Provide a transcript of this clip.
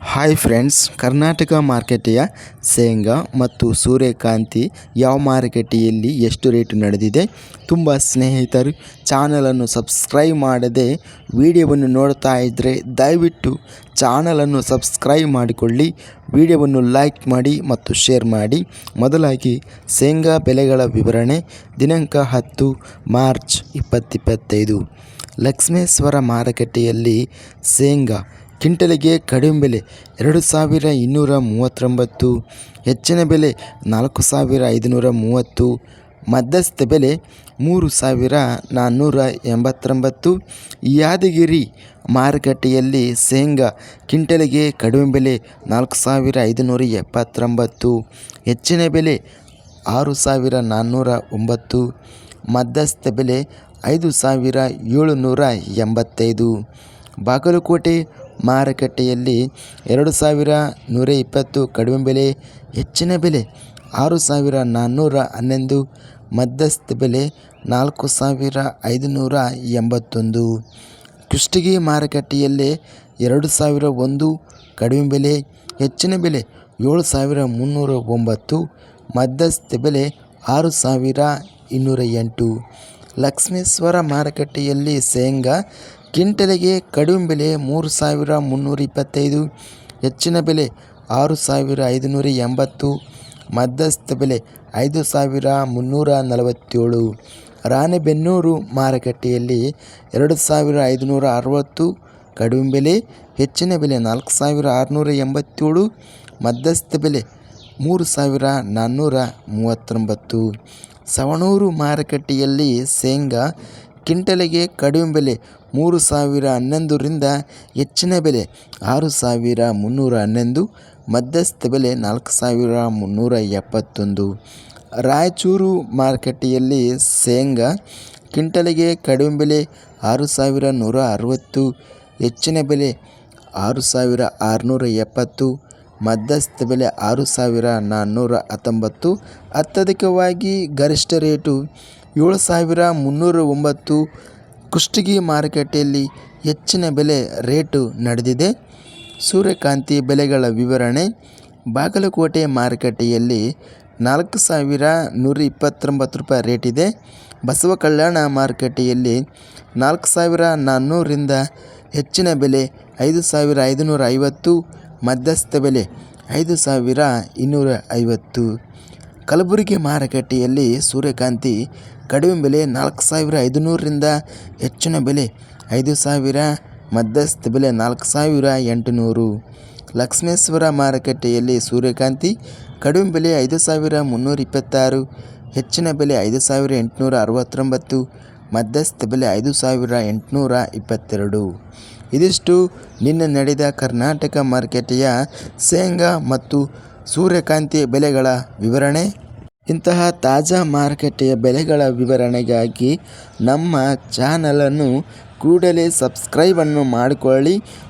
Hi friends Karnataka ಮಾರ್ಕೆಟೆಯ ಶೇಂಗಾ ಮತ್ತು ಸೂರ್ಯಕಾಂತಿ ಯಾವ ಮಾರುಕಟ್ಟೆಯಲ್ಲಿ ಎಷ್ಟು ರೇಟು ನಡೆದಿದೆ? ತುಂಬ ಸ್ನೇಹಿತರು ಚಾನಲನ್ನು ಸಬ್ಸ್ಕ್ರೈಬ್ ಮಾಡದೆ ವಿಡಿಯೋವನ್ನು ನೋಡ್ತಾ ಇದ್ದರೆ ದಯವಿಟ್ಟು ಚಾನಲನ್ನು ಸಬ್ಸ್ಕ್ರೈಬ್ ಮಾಡಿಕೊಳ್ಳಿ, ವಿಡಿಯೋವನ್ನು ಲೈಕ್ ಮಾಡಿ ಮತ್ತು ಶೇರ್ ಮಾಡಿ. ಮೊದಲಾಗಿ ಶೇಂಗಾ ಬೆಲೆಗಳ ವಿವರಣೆ, ದಿನಾಂಕ ಹತ್ತು ಮಾರ್ಚ್ ಇಪ್ಪತ್ತಿಪ್ಪತ್ತೈದು ಲಕ್ಷ್ಮೇಶ್ವರ ಮಾರುಕಟ್ಟೆಯಲ್ಲಿ ಶೇಂಗಾ ಕ್ವಿಂಟಲಿಗೆ ಕಡಿಮೆ ಬೆಲೆ ಎರಡು ಸಾವಿರ ಇನ್ನೂರ ಮೂವತ್ತೊಂಬತ್ತು, ಹೆಚ್ಚಿನ ಬೆಲೆ ನಾಲ್ಕು ಸಾವಿರ ಐದುನೂರ ಮೂವತ್ತು, ಮಧ್ಯಸ್ಥ ಬೆಲೆ ಮೂರು ಸಾವಿರ ನಾನ್ನೂರ ಎಂಬತ್ತೊಂಬತ್ತು. ಯಾದಗಿರಿ ಮಾರುಕಟ್ಟೆಯಲ್ಲಿ ಶೇಂಗಾ ಕ್ವಿಂಟಲಿಗೆ ಕಡಿಮೆ ಬೆಲೆ ನಾಲ್ಕು ಸಾವಿರ ಐದುನೂರ ಎಪ್ಪತ್ತೊಂಬತ್ತು, ಹೆಚ್ಚಿನ ಬೆಲೆ ಆರು ಸಾವಿರ ನಾನ್ನೂರ ಒಂಬತ್ತು, ಮಧ್ಯಸ್ಥ ಬೆಲೆ ಐದು ಸಾವಿರ ಏಳುನೂರ ಎಂಬತ್ತೈದು. ಬಾಗಲಕೋಟೆ ಮಾರುಕಟ್ಟೆಯಲ್ಲಿ ಎರಡು ಸಾವಿರ ನೂರ ಇಪ್ಪತ್ತು ಕಡಿಮೆ ಬೆಲೆ, ಹೆಚ್ಚಿನ ಬೆಲೆ ಆರು ಸಾವಿರ ನಾನ್ನೂರ ಹನ್ನೊಂದು, ಮಧ್ಯಸ್ಥ ಬೆಲೆ ನಾಲ್ಕು ಸಾವಿರ ಐದುನೂರ ಎಂಬತ್ತೊಂದು. ಕುಷ್ಟಗಿ ಮಾರುಕಟ್ಟೆಯಲ್ಲಿ ಎರಡು ಸಾವಿರ ಒಂದು ಕಡಿಮೆ ಬೆಲೆ, ಹೆಚ್ಚಿನ ಬೆಲೆ ಏಳು ಸಾವಿರ ಮುನ್ನೂರ ಒಂಬತ್ತು, ಮಧ್ಯಸ್ಥ ಬೆಲೆ ಆರು ಸಾವಿರ ಇನ್ನೂರ ಎಂಟು. ಲಕ್ಷ್ಮೇಶ್ವರ ಮಾರುಕಟ್ಟೆಯಲ್ಲಿ ಶೇಂಗಾ ಕ್ವಿಂಟಲಿಗೆ ಕಡಿಮೆ ಬೆಲೆ ಮೂರು ಸಾವಿರ ಮುನ್ನೂರ ಇಪ್ಪತ್ತೈದು, ಹೆಚ್ಚಿನ ಬೆಲೆ ಆರು ಸಾವಿರ ಐದುನೂರ ಎಂಬತ್ತು, ಮಧ್ಯಸ್ಥ ಬೆಲೆ ಐದು ಸಾವಿರ ಮುನ್ನೂರ ನಲವತ್ತೇಳು. ರಾಣೆಬೆನ್ನೂರು ಮಾರುಕಟ್ಟೆಯಲ್ಲಿ ಎರಡು ಸಾವಿರ ಐದುನೂರ ಅರವತ್ತು, ಕಡಿಮೆ ಬೆಲೆ, ಹೆಚ್ಚಿನ ಬೆಲೆ ನಾಲ್ಕು ಸಾವಿರ ಆರುನೂರ ಎಂಬತ್ತೇಳು, ಮಧ್ಯಸ್ಥ ಬೆಲೆ ಮೂರು ಸಾವಿರ ನಾನ್ನೂರ ಮೂವತ್ತೊಂಬತ್ತು. ಸವಣೂರು ಮಾರುಕಟ್ಟೆಯಲ್ಲಿ ಶೇಂಗಾ ಕ್ವಿಂಟಲಿಗೆ ಕಡಿಮೆ ಬೆಲೆ, ಮೂರು ಸಾವಿರ ಹನ್ನೊಂದರಿಂದ ಹೆಚ್ಚಿನ ಬೆಲೆ, ಆರು ಸಾವಿರ ಮುನ್ನೂರ ಹನ್ನೊಂದು, ಮಧ್ಯಸ್ಥ ಬೆಲೆ ನಾಲ್ಕು ಸಾವಿರ ಮುನ್ನೂರ ಎಪ್ಪತ್ತೊಂದು. ರಾಯಚೂರು ಮಾರುಕಟ್ಟೆಯಲ್ಲಿ ಶೇಂಗಾ ಕಿಂಟಲಿಗೆ ಕಡಿಮೆ ಬೆಲೆ, ಆರು ಸಾವಿರ ನೂರ ಅರವತ್ತು, ಹೆಚ್ಚಿನ ಬೆಲೆ, ಆರು ಸಾವಿರ ಆರುನೂರ ಎಪ್ಪತ್ತು, ಮಧ್ಯಸ್ಥ ಬೆಲೆ ಆರು ಸಾವಿರ ನಾನ್ನೂರ ಹತ್ತೊಂಬತ್ತು. ಅತ್ಯಧಿಕವಾಗಿ ಗರಿಷ್ಠ ರೇಟು ಏಳು ಸಾವಿರ ಮುನ್ನೂರ ಒಂಬತ್ತು ಕುಷ್ಟಗಿ ಮಾರುಕಟ್ಟೆಯಲ್ಲಿ ಹೆಚ್ಚಿನ ಬೆಲೆ ರೇಟು ನಡೆದಿದೆ. ಸೂರ್ಯಕಾಂತಿ ಬೆಲೆಗಳ ವಿವರಣೆ. ಬಾಗಲಕೋಟೆ ಮಾರುಕಟ್ಟೆಯಲ್ಲಿ ನಾಲ್ಕು ಸಾವಿರ ನೂರ ಇಪ್ಪತ್ತೊಂಬತ್ತು ರೂಪಾಯಿ ರೇಟಿದೆ. ಬಸವ ಕಲ್ಯಾಣ ಮಾರುಕಟ್ಟೆಯಲ್ಲಿ ನಾಲ್ಕು ಸಾವಿರ ನಾನ್ನೂರಿಂದ ಹೆಚ್ಚಿನ ಬೆಲೆ ಐದು ಸಾವಿರ ಐದುನೂರ ಐವತ್ತು ಮಧ್ಯಸ್ಥ ಬೆಲೆ ಐದು ಸಾವಿರ ಇನ್ನೂರ ಐವತ್ತು ಕಲಬುರಗಿ ಮಾರುಕಟ್ಟೆಯಲ್ಲಿ ಸೂರ್ಯಕಾಂತಿ ಕಡಿಮೆ ಬೆಲೆ ನಾಲ್ಕು ಸಾವಿರ ಐದುನೂರರಿಂದ ಹೆಚ್ಚಿನ ಬೆಲೆ ಐದು ಸಾವಿರ, ಮಧ್ಯಸ್ಥ ಬೆಲೆ ನಾಲ್ಕು ಸಾವಿರ ಎಂಟುನೂರು. ಲಕ್ಷ್ಮೇಶ್ವರ ಮಾರುಕಟ್ಟೆಯಲ್ಲಿ ಸೂರ್ಯಕಾಂತಿ ಕಡಿಮೆ ಬೆಲೆ ಐದು ಸಾವಿರ ಮುನ್ನೂರ ಇಪ್ಪತ್ತಾರು, ಹೆಚ್ಚಿನ ಬೆಲೆ ಐದು ಸಾವಿರ ಎಂಟುನೂರ ಅರವತ್ತೊಂಬತ್ತು, ಮಧ್ಯಸ್ಥ ಬೆಲೆ ಐದು ಸಾವಿರ ಎಂಟುನೂರ ಇಪ್ಪತ್ತೆರಡು. ಇದಿಷ್ಟು ನಿನ್ನೆ ನಡೆದ ಕರ್ನಾಟಕ ಮಾರುಕಟ್ಟೆಯ ಶೇಂಗಾ ಮತ್ತು ಸೂರ್ಯಕಾಂತಿ ಬೆಲೆಗಳ ವಿವರಣೆ? ಇಂತಹ ತಾಜಾ ಮಾರುಕಟ್ಟೆಯ ಬೆಲೆಗಳ ವಿವರಣೆಗಾಗಿ ನಮ್ಮ ಚಾನಲನ್ನು ಕೂಡಲೇ ಸಬ್ಸ್ಕ್ರೈಬನ್ನು ಮಾಡಿಕೊಳ್ಳಿ.